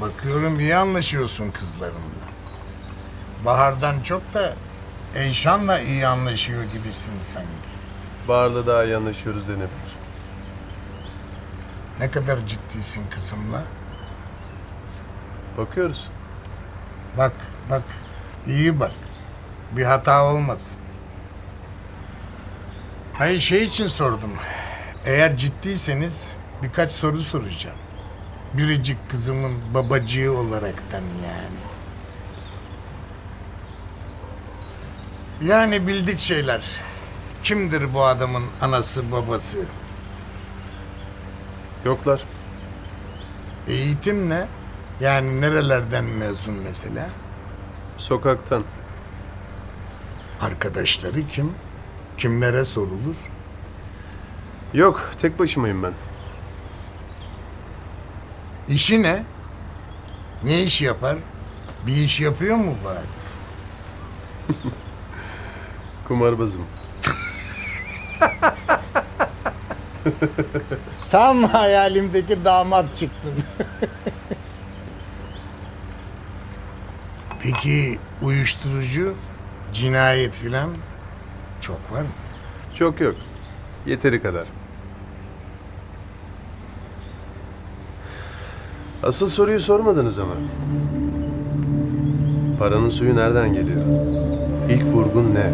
Bakıyorum iyi anlaşıyorsun kızlarımla. Bahar'dan çok da Eyşan'la iyi anlaşıyor gibisin sanki. Bahar'la daha iyi anlaşıyoruz denebilir. Ne kadar ciddisin kızımla. Bakıyoruz. Bak, bak, iyi bak. Bir hata olmasın. Hayır şey için sordum. Eğer ciddiyseniz birkaç soru soracağım. Biricik kızımın babacığı olaraktan yani. Yani bildik şeyler. Kimdir bu adamın anası babası? Yoklar. Eğitim ne? Yani nerelerden mezun mesela? Sokaktan. Arkadaşları kim? Kimlere sorulur? Yok, tek başımayım ben. İşi ne? Ne iş yapar? Bir iş yapıyor mu bari? Kumarbazım. Tam hayalimdeki damat çıktın. Peki uyuşturucu, cinayet filan çok var mı? Çok yok. Yeteri kadar. Asıl soruyu sormadınız ama. Paranın suyu nereden geliyor? İlk vurgun ne?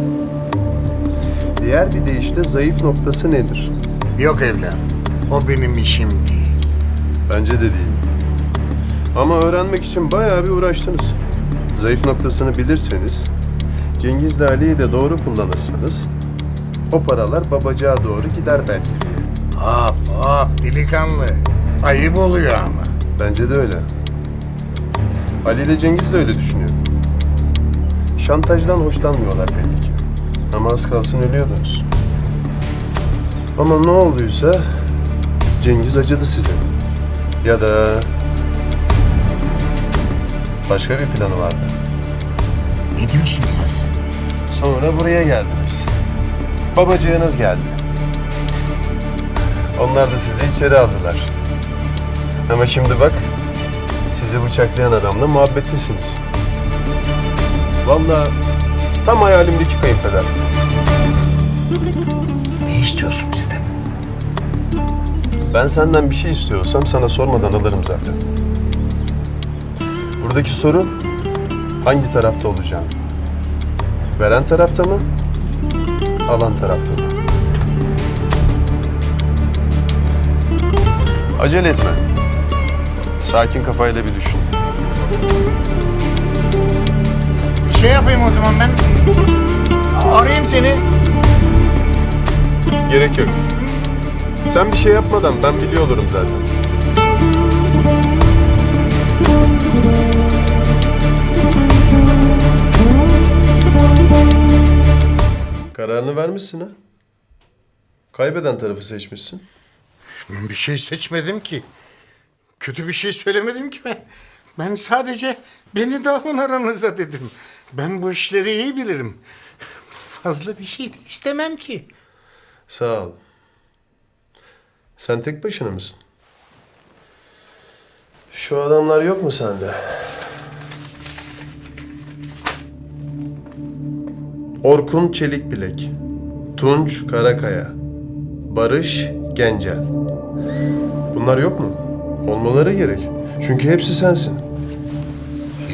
Diğer bir deyişle zayıf noktası nedir? Yok evladım. O benim işim değil. Bence de değil. Ama öğrenmek için bayağı bir uğraştınız. Zayıf noktasını bilirseniz, Cengiz'le Ali'yi de doğru kullanırsanız, o paralar babacığa doğru gider belki diye. Hop hop delikanlı. Ayıp oluyor ama. Bence de öyle. Ali ile Cengiz de öyle düşünüyor. Şantajdan hoşlanmıyorlar belli ki. Ama az kalsın ölüyordunuz. Ama ne olduysa Cengiz acıdı size. Ya da başka bir planı vardı. Ne diyorsun ya sen? Sonra buraya geldiniz. Babacığınız geldi. Onlar da sizi içeri aldılar. Ama şimdi bak, sizi bıçaklayan adamla muhabbettesiniz. Vallahi tam hayalimdeki kayınpeder. Ne istiyorsun bizden? Ben senden bir şey istiyorsam sana sormadan alırım zaten. Buradaki soru hangi tarafta olacağım? Veren tarafta mı? Alan tarafta mı? Acele etme. Sakin kafayla bir düşün. Bir şey yapayım o zaman ben. Arayayım seni. Gerek yok. Sen bir şey yapmadan ben biliyor olurum zaten. Kararını vermişsin ha. Kaybeden tarafı seçmişsin. Ben bir şey seçmedim ki. Kötü bir şey söylemedim ki ben. Ben sadece beni de alın aranıza dedim. Ben bu işleri iyi bilirim. Fazla bir şey de istemem ki. Sağ ol. Sen tek başına mısın? Şu adamlar yok mu sende? Orkun Çelikbilek, Tunç Karakaya, Barış Gencel. Bunlar yok mu? Olmaları gerek. Çünkü hepsi sensin.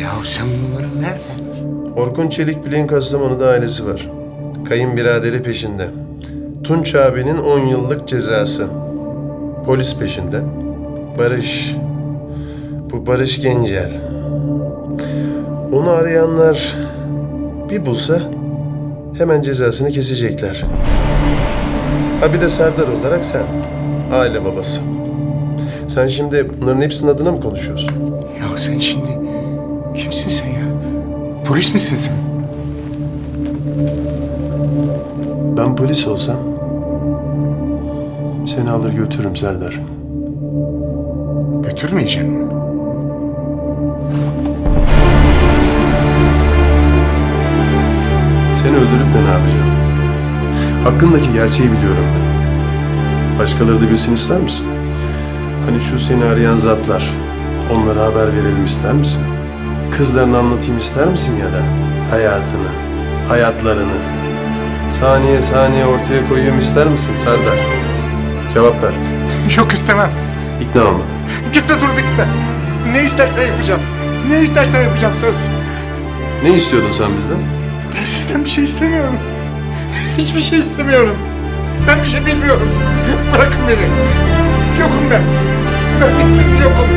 Ya sen bunları nereden? Orkun Çelikbilek'in Kastamonu'da ailesi var. Kayınbiraderi peşinde. Tunç abinin 10 yıllık cezası. Polis peşinde. Barış. Bu Barış Gencel. Onu arayanlar bir bulsa hemen cezasını kesecekler. Ha bir de Serdar olarak sen. Aile babası. Sen şimdi bunların hepsinin adına mı konuşuyorsun? Ya sen şimdi kimsin sen ya? Polis misin sen? Ben polis olsam seni alır götürürüm Serdar. Götürmeyeceksin mi? Seni öldürüp de ne yapacağım? Hakkındaki gerçeği biliyorum ben. Başkaları da bilsin ister misin? Hani şu seni arayan zatlar, Onlara haber verelim ister misin? Kızlarını anlatayım ister misin ya da? Hayatını, hayatlarını. Saniye saniye ortaya koyayım ister misin Serdar? Cevap ver. Yok istemem. İkna olmadım. Git de dur gitme. Ne istersen yapacağım. Ne istersen yapacağım söz. Ne istiyordun sen bizden? Ben sizden bir şey istemiyorum. Hiçbir şey istemiyorum. Ben bir şey bilmiyorum. Bırakın beni yokum ben. Ben bittim yokum.